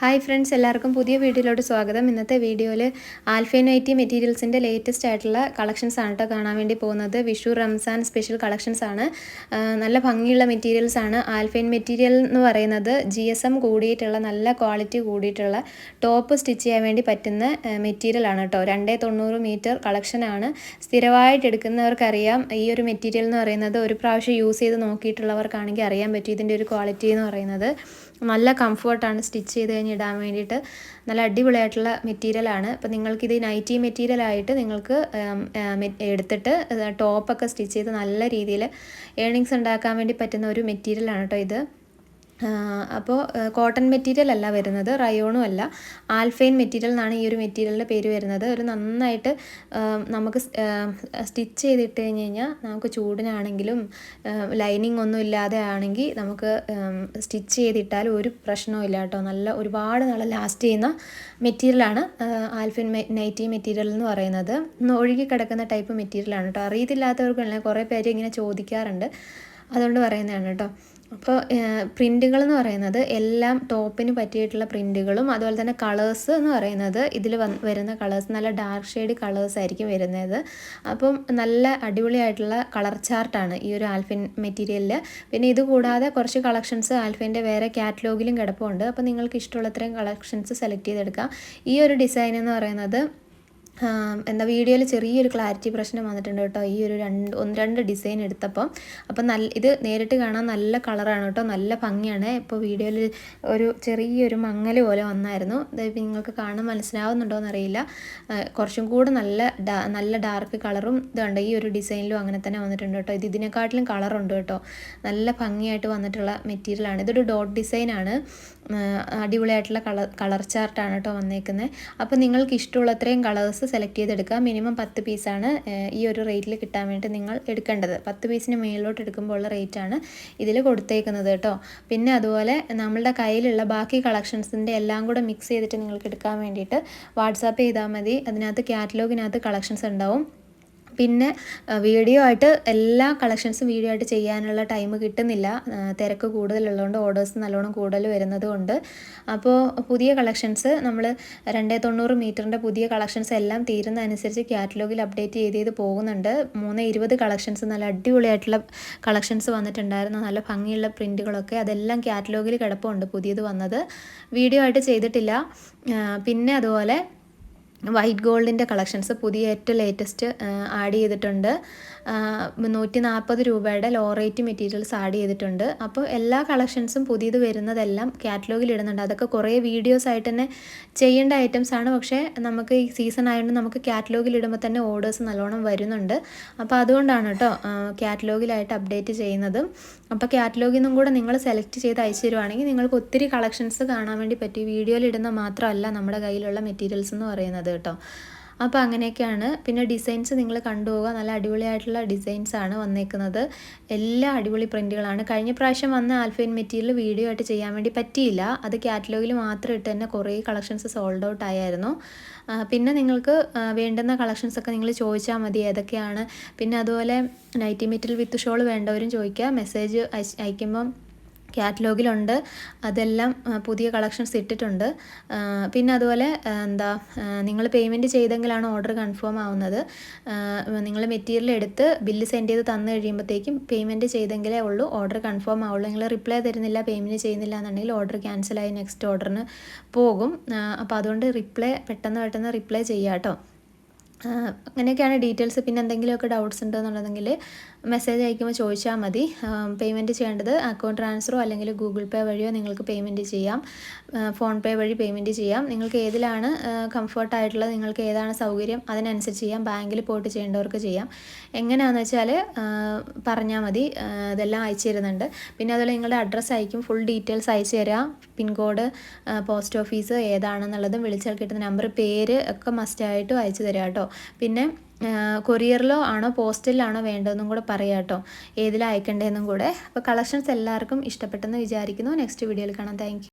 Hi friends എല്ലാവർക്കും പുതിയ വീഡിയോയിലോട്ട് സ്വാഗതം. ഇന്നത്തെ വീഡിയോയിൽ ആൽഫൈൻ ഐ മെറ്റീരിയൽസിന്റെ ലേറ്റസ്റ്റ് ആയിട്ടുള്ള കളക്ഷൻസ് ആണ് കേട്ടോ കാണാൻ വേണ്ടി പോകുന്നത്. വിഷു റംസാൻ സ്പെഷ്യൽ കളക്ഷൻസ് ആണ്. നല്ല ഭംഗിയുള്ള മെറ്റീരിയൽസ് ആണ്. ആൽഫൈൻ മെറ്റീരിയൽ എന്ന് പറയുന്നത് ജി എസ് എം കൂടിയിട്ടുള്ള നല്ല ക്വാളിറ്റി കൂടിയിട്ടുള്ള ടോപ്പ് സ്റ്റിച്ച് ചെയ്യാൻ വേണ്ടി പറ്റുന്ന മെറ്റീരിയൽ ആണ് കേട്ടോ രണ്ടേ തൊണ്ണൂറ് മീറ്റർ കളക്ഷനാണ് സ്ഥിരമായിട്ട് എടുക്കുന്നവർക്കറിയാം ഈ ഒരു മെറ്റീരിയൽ എന്ന് പറയുന്നത് ഒരു പ്രാവശ്യം യൂസ് ചെയ്ത് നോക്കിയിട്ടുള്ളവർക്കാണെങ്കിൽ അറിയാൻ പറ്റും ഇതിന്റെ ഒരു ക്വാളിറ്റി എന്ന് പറയുന്നത്. നല്ല കംഫർട്ടാണ് സ്റ്റിച്ച് ചെയ്ത് ഇടാൻ വേണ്ടിയിട്ട് നല്ല അടിപൊളിയായിട്ടുള്ള മെറ്റീരിയലാണ് അപ്പോൾ നിങ്ങൾക്കിത് നൈറ്റി മെറ്റീരിയൽ ആയിട്ട് നിങ്ങൾക്ക് എടുത്തിട്ട് ടോപ്പൊക്കെ സ്റ്റിച്ച് ചെയ്ത് നല്ല രീതിയിൽ ഏണിങ്സ് ഉണ്ടാക്കാൻ വേണ്ടി പറ്റുന്ന ഒരു മെറ്റീരിയലാണ് കേട്ടോ ഇത്. അപ്പോൾ കോട്ടൺ മെറ്റീരിയൽ അല്ല വരുന്നത് റയോണും അല്ല. ആൽഫൈൻ മെറ്റീരിയൽ എന്നാണ് ഈ ഒരു മെറ്റീരിയലിന്റെ പേര് വരുന്നത്. ഒരു നന്നായിട്ട് നമുക്ക് സ്റ്റിച്ച് ചെയ്തിട്ട് കഴിഞ്ഞ് കഴിഞ്ഞാൽ നമുക്ക് ചൂടിനാണെങ്കിലും ലൈനിങ് ഒന്നും ഇല്ലാതെ ആണെങ്കിൽ നമുക്ക് സ്റ്റിച്ച് ചെയ്തിട്ടാൽ ഒരു പ്രശ്നവും ഇല്ല കേട്ടോ. നല്ല ഒരുപാട് നാളെ ലാസ്റ്റ് ചെയ്യുന്ന മെറ്റീരിയലാണ് ആൽഫൈൻ നൈറ്റി മെറ്റീരിയൽ എന്ന് പറയുന്നത്. ഒഴുകി കിടക്കുന്ന ടൈപ്പ് മെറ്റീരിയലാണ് കേട്ടോ. അറിയത്തില്ലാത്തവർക്കുള്ള കുറേ പേര് ഇങ്ങനെ ചോദിക്കാറുണ്ട്. അതുകൊണ്ട് പറയുന്നതാണ് കേട്ടോ. അപ്പോൾ പ്രിന്റുകൾ എന്ന് പറയുന്നത് എല്ലാം ടോപ്പിന് പറ്റിയിട്ടുള്ള പ്രിന്റുകളും അതുപോലെ തന്നെ കളേഴ്സ് എന്ന് പറയുന്നത് ഇതിൽ വരുന്ന കളേഴ്സ് നല്ല ഡാർക്ക് ഷെയ്ഡ് കളേഴ്സ് ആയിരിക്കും വരുന്നത്. അപ്പം നല്ല അടിപൊളിയായിട്ടുള്ള കളർ ചാർട്ടാണ് ഈ ഒരു ആൽഫിൻ മെറ്റീരിയലിൽ പിന്നെ ഇത് കൂടാതെ കുറച്ച് കളക്ഷൻസ് ആൽഫിന്റെ വേറെ കാറ്റലോഗിലും കിടപ്പുണ്ട്. അപ്പോൾ നിങ്ങൾക്ക് ഇഷ്ടമുള്ള കളക്ഷൻസ് സെലക്ട് ചെയ്തെടുക്കാം. ഈ ഒരു ഡിസൈൻ എന്ന് പറയുന്നത് എന്താ വീഡിയോയിൽ ചെറിയൊരു ക്ലാരിറ്റി പ്രശ്നം വന്നിട്ടുണ്ട് കേട്ടോ. ഈ ഒരു രണ്ട് ഒന്ന് രണ്ട് ഡിസൈൻ എടുത്തപ്പോൾ അപ്പം നല്ല ഇത് നേരിട്ട് കാണാൻ നല്ല കളറാണ് കേട്ടോ. നല്ല ഭംഗിയാണ്. ഇപ്പോൾ വീഡിയോയിൽ ഒരു ചെറിയൊരു മങ്ങൽ പോലെ വന്നായിരുന്നു. ഇതിപ്പോൾ നിങ്ങൾക്ക് കാണാൻ മനസ്സിലാവുന്നുണ്ടോ എന്നറിയില്ല കുറച്ചും കൂടെ നല്ല നല്ല ഡാർക്ക് കളറും ഇതുണ്ട്. ഈ ഒരു ഡിസൈനിലും അങ്ങനെ തന്നെ വന്നിട്ടുണ്ട് കേട്ടോ. ഇത് ഇതിനെക്കാട്ടിലും കളറുണ്ട് കേട്ടോ. നല്ല ഭംഗിയായിട്ട് വന്നിട്ടുള്ള മെറ്റീരിയലാണ് ഇതൊരു ഡോട്ട് ഡിസൈനാണ് അടിപൊളിയായിട്ടുള്ള കളർ കളർ ചാർട്ടാണ് കേട്ടോ വന്നേക്കുന്നത് അപ്പോൾ നിങ്ങൾക്ക് ഇഷ്ടമുള്ള അത്രയും കളേഴ്സ് സെലക്ട് ചെയ്തെടുക്കുക. മിനിമം പത്ത് പീസാണ് ഈ ഒരു റേറ്റിൽ കിട്ടാൻ വേണ്ടി നിങ്ങൾ എടുക്കേണ്ടത്. പത്ത് പീസിന് മുകളിലോട്ട് എടുക്കുമ്പോൾ ഉള്ള റേറ്റാണ് ഇതിൽ കൊടുത്തേക്കുന്നത് കേട്ടോ. പിന്നെ അതുപോലെ നമ്മളുടെ കയ്യിലുള്ള ബാക്കി കളക്ഷൻസിന്റെ എല്ലാം കൂടെ മിക്സ് ചെയ്തിട്ട് നിങ്ങൾക്ക് എടുക്കാൻ വേണ്ടിയിട്ട് വാട്സാപ്പ് ചെയ്താൽ മതി. അതിനകത്ത് കാറ്റലോഗിനകത്ത് കളക്ഷൻസ് ഉണ്ടാവും. പിന്നെ വീഡിയോ ആയിട്ട് എല്ലാ കളക്ഷൻസും വീഡിയോ ആയിട്ട് ചെയ്യാനുള്ള ടൈം കിട്ടുന്നില്ല. തിരക്ക് കൂടുതലുള്ളതുകൊണ്ട് ഓർഡേഴ്സ് നല്ലോണം കൂടുതൽ വരുന്നത് കൊണ്ട് അപ്പോൾ പുതിയ കളക്ഷൻസ് നമ്മൾ രണ്ടേ തൊണ്ണൂറ് മീറ്ററിന്റെ പുതിയ കളക്ഷൻസ് എല്ലാം തീരുന്ന അനുസരിച്ച് കാറ്റലോഗിൽ അപ്ഡേറ്റ് ചെയ്ത് ചെയ്ത് പോകുന്നുണ്ട്. മൂന്ന് ഇരുപത് കളക്ഷൻസ് നല്ല അടിപൊളിയായിട്ടുള്ള കളക്ഷൻസ് വന്നിട്ടുണ്ടായിരുന്നു. നല്ല ഭംഗിയുള്ള പ്രിന്റുകളൊക്കെ അതെല്ലാം കാറ്റലോഗിൽ കിടപ്പുണ്ട് പുതിയത് വന്നത്. വീഡിയോ ആയിട്ട് ചെയ്തിട്ടില്ല. പിന്നെ അതുപോലെ വൈറ്റ് ഗോൾഡിന്റെ കളക്ഷൻസ് പുതിയ ഏറ്റവും ലേറ്റസ്റ്റ് ആഡ് ചെയ്തിട്ടുണ്ട്. നൂറ്റി നാൽപ്പത് രൂപയുടെ ലോ റേറ്റ് മെറ്റീരിയൽസ് ആഡ് ചെയ്തിട്ടുണ്ട്. അപ്പോൾ എല്ലാ കളക്ഷൻസും പുതിയത് വരുന്നതെല്ലാം കാറ്റലോഗിൽ ഇടുന്നുണ്ട്. അതൊക്കെ കുറേ വീഡിയോസ് ആയിട്ട് തന്നെ ചെയ്യേണ്ട ഐറ്റംസ് ആണ്. പക്ഷേ നമുക്ക് ഈ സീസൺ ആയതുകൊണ്ട് നമുക്ക് കാറ്റലോഗിൽ ഇടുമ്പോൾ തന്നെ ഓർഡേഴ്സ് നല്ലോണം വരുന്നുണ്ട്. അപ്പോൾ അതുകൊണ്ടാണ് കേട്ടോ കാറ്റലോഗിലായിട്ട് അപ്ഡേറ്റ് ചെയ്യുന്നതും. അപ്പോൾ കാറ്റലോഗിൽ നിന്നും കൂടെ നിങ്ങൾ സെലക്ട് ചെയ്ത് അയച്ചു തരുവാണെങ്കിൽ നിങ്ങൾക്ക് ഒത്തിരി കളക്ഷൻസ് കാണാൻ വേണ്ടി പറ്റി വീഡിയോയിൽ ഇടുന്ന മാത്രമല്ല നമ്മുടെ കയ്യിലുള്ള മെറ്റീരിയൽസ് എന്ന് പറയുന്നത്. കേട്ടോ. അപ്പോൾ അങ്ങനെയൊക്കെയാണ്. പിന്നെ ഡിസൈൻസ് നിങ്ങൾ കണ്ടുപോകുക. നല്ല അടിപൊളിയായിട്ടുള്ള ഡിസൈൻസ് ആണ് വന്നേക്കുന്നത്. എല്ലാ അടിപൊളി പ്രിന്റുകളാണ് കഴിഞ്ഞ പ്രാവശ്യം വന്ന ആൽഫൈൻ മെറ്റീരിയൽ വീഡിയോ ആയിട്ട് ചെയ്യാൻ വേണ്ടി പറ്റിയില്ല. അത് കാറ്റലോഗിൽ മാത്രം ഇട്ട് തന്നെ കുറേ കളക്ഷൻസ് സോൾഡ് ഔട്ട് ആയായിരുന്നു. പിന്നെ നിങ്ങൾക്ക് വേണ്ടുന്ന കളക്ഷൻസ് ഒക്കെ നിങ്ങൾ ചോദിച്ചാൽ മതി ഏതൊക്കെയാണ്. പിന്നെ അതുപോലെ നൈറ്റി മെറ്റീരിയൽ വിത്ത് ഷോൾ വേണ്ടവരും ചോദിക്കുക. മെസ്സേജ് അയക്കുമ്പം കാറ്റലോഗിലുണ്ട്. അതെല്ലാം പുതിയ കളക്ഷൻസ് ഇട്ടിട്ടുണ്ട്. പിന്നെ അതുപോലെ എന്താ നിങ്ങൾ പേയ്മെന്റ് ചെയ്തെങ്കിലാണ് ഓർഡർ കൺഫേം ആവുന്നത്. നിങ്ങൾ മെറ്റീരിയൽ എടുത്ത് ബില്ല് സെൻഡ് ചെയ്ത് തന്നു കഴിയുമ്പോഴത്തേക്കും പേയ്മെന്റ് ചെയ്തെങ്കിലേ ഉള്ളൂ ഓർഡർ കൺഫേം ആവുള്ളൂ. നിങ്ങൾ റിപ്ലൈ തരുന്നില്ല പേയ്മെന്റ് ചെയ്യുന്നില്ല എന്നുണ്ടെങ്കിൽ ഓർഡർ ക്യാൻസലായി നെക്സ്റ്റ് ഓർഡറിന് പോകും. അപ്പോൾ അതുകൊണ്ട് റിപ്ലൈ പെട്ടെന്ന് പെട്ടെന്ന് റിപ്ലൈ ചെയ്യാം കേട്ടോ. അങ്ങനെയൊക്കെയാണ് ഡീറ്റെയിൽസ്. പിന്നെ എന്തെങ്കിലുമൊക്കെ ഡൗട്ട്സ് ഉണ്ടെന്നുണ്ടെങ്കിൽ മെസ്സേജ് അയക്കുമ്പോൾ ചോദിച്ചാൽ മതി. പേയ്മെന്റ് ചെയ്യേണ്ടത് അക്കൗണ്ട് ട്രാൻസ്ഫറോ അല്ലെങ്കിൽ ഗൂഗിൾ പേ വഴിയോ നിങ്ങൾക്ക് പേയ്മെന്റ് ചെയ്യാം. ഫോൺ പേ വഴി പേയ്മെന്റ് ചെയ്യാം. നിങ്ങൾക്ക് ഏതിലാണ് കംഫർട്ടായിട്ടുള്ളത് നിങ്ങൾക്ക് ഏതാണ് സൗകര്യം അതിനനുസരിച്ച് ചെയ്യാം. ബാങ്കിൽ പോയിട്ട് ചെയ്യേണ്ടവർക്ക് ചെയ്യാം. എങ്ങനെയാണെന്ന് വെച്ചാൽ പറഞ്ഞാൽ മതി. ഇതെല്ലാം അയച്ചു തരുന്നുണ്ട്. പിന്നെ അതുപോലെ നിങ്ങളുടെ അഡ്രസ്സ് അയക്കും. ഫുൾ ഡീറ്റെയിൽസ് അയച്ചു തരാം. പിൻകോഡ് പോസ്റ്റ് ഓഫീസ് ഏതാണെന്നുള്ളതും വിളിച്ചാൽ കിട്ടുന്ന നമ്പർ പേര് ഒക്കെ മസ്റ്റായിട്ടും അയച്ചു തരാം കേട്ടോ പിന്നെ കൊറിയറിലോ ആണോ പോസ്റ്റലിലാണോ വേണ്ടതെന്നും കൂടെ പറയാം കേട്ടോ. ഏതിലാണ് അയക്കേണ്ടതെന്നും കൂടെ. അപ്പോൾ കളക്ഷൻസ് എല്ലാവർക്കും ഇഷ്ടപ്പെട്ടെന്ന് വിചാരിക്കുന്നു. നെക്സ്റ്റ് വീഡിയോയിൽ കാണാം. താങ്ക്